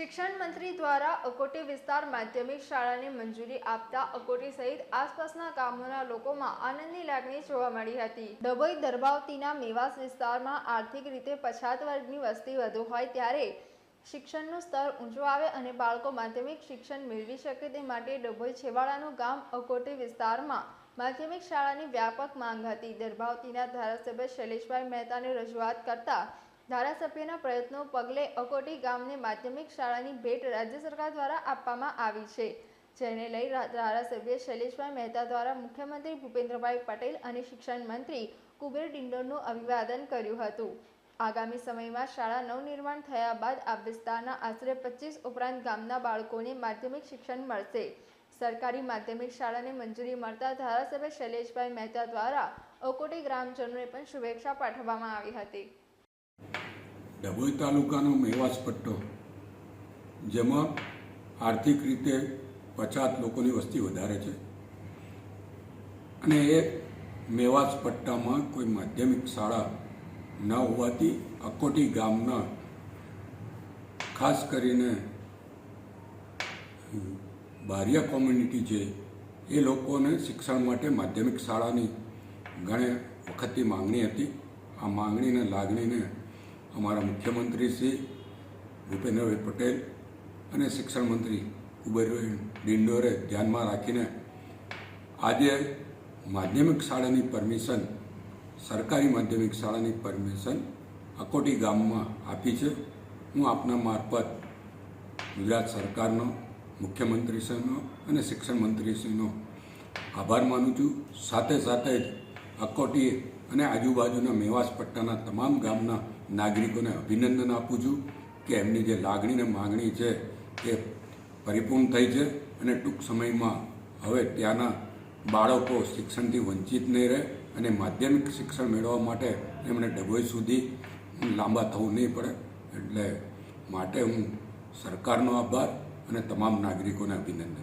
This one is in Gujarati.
શિક્ષણ મંત્રી દ્વારા અકોટી વિસ્તાર માધ્યમિક શાળાને મંજૂરી આપતા અકોટી સહિત આસપાસના ગામોના લોકોમાં આનંદની લાગણી જોવા મળી હતી. ડભોઈ દરબાવતીના મેવાસ વિસ્તારમાં આર્થિક રીતે પછાત વર્ગની વસ્તી વધુ હોય ત્યારે શિક્ષણનું સ્તર ઊંચું આવે અને બાળકો માધ્યમિક શિક્ષણ મેળવી શકે તે માટે ડભોઈ છેવાડાનું ગામ અકોટી વિસ્તારમાં માધ્યમિક શાળાની વ્યાપક માંગ હતી. દરભાવતીના ધારાસભ્ય શૈલેષભાઈ મહેતાને રજૂઆત કરતા ધારાસભ્યના પ્રયત્નો પગલે અકોટી ગામને માધ્યમિક શાળાની ભેટ રાજ્ય સરકાર દ્વારા આપવામાં આવી છે. જેને લઈ ધારાસભ્ય શૈલેષભાઈ મહેતા દ્વારા મુખ્યમંત્રી ભૂપેન્દ્રભાઈ પટેલ અને શિક્ષણ મંત્રી કુબેર ડિંડોરનું અભિવાદન કર્યું હતું. આગામી સમયમાં શાળા નવનિર્માણ થયા બાદ આ વિસ્તારના આશરે પચીસ ઉપરાંત ગામના બાળકોને માધ્યમિક શિક્ષણ મળશે. સરકારી માધ્યમિક શાળાને મંજૂરી મળતા ધારાસભ્ય શૈલેષભાઈ મહેતા દ્વારા અકોટી ગ્રામજનોને પણ શુભેચ્છા પાઠવવામાં આવી હતી. ડભોઈ તાલુકાનો મેવાસ પટ્ટો, જેમાં આર્થિક રીતે પછાત લોકોની વસ્તી વધારે છે. અને એ મેવાસ પટ્ટામાં કોઈ માધ્યમિક શાળા ન હોવાથી અકોટી ગામના, ખાસ કરીને બારિયા કોમ્યુનિટી છે, એ લોકોને શિક્ષણ માટે માધ્યમિક શાળાની ઘણી વખતથી માંગણી હતી. આ માંગણીને લાગણીને અમારા મુખ્યમંત્રી શ્રી ભૂપેન્દ્રભાઈ પટેલ અને શિક્ષણ મંત્રી કુબેરભાઈ ડિંડોરે ધ્યાનમાં રાખીને આજે માધ્યમિક શાળાની પરમિશન, સરકારી માધ્યમિક શાળાની પરમિશન અકોટી ગામમાં આપી છે. હું આપના મારફત ગુજરાત સરકારનો, મુખ્યમંત્રીશ્રીનો અને શિક્ષણ મંત્રીશ્રીનો આભાર માનું છું. સાથે સાથે જ અકોટી અને આજુબાજુના મેવાસ પટ્ટાના તમામ ગામના નાગરિકોને અભિનંદન આપું છું કે એમની જે લાગણી ને માગણી છે એ પરિપૂર્ણ થઈ છે અને ટૂંક સમયમાં હવે ત્યાંના બાળકો શિક્ષણથી વંચિત નહીં રહે અને માધ્યમિક શિક્ષણ મેળવવા માટે એમણે ડભોઈ સુધી લાંબા થવું નહીં પડે. એટલે માટે હું સરકારનો આભાર અને તમામ નાગરિકોને અભિનંદન.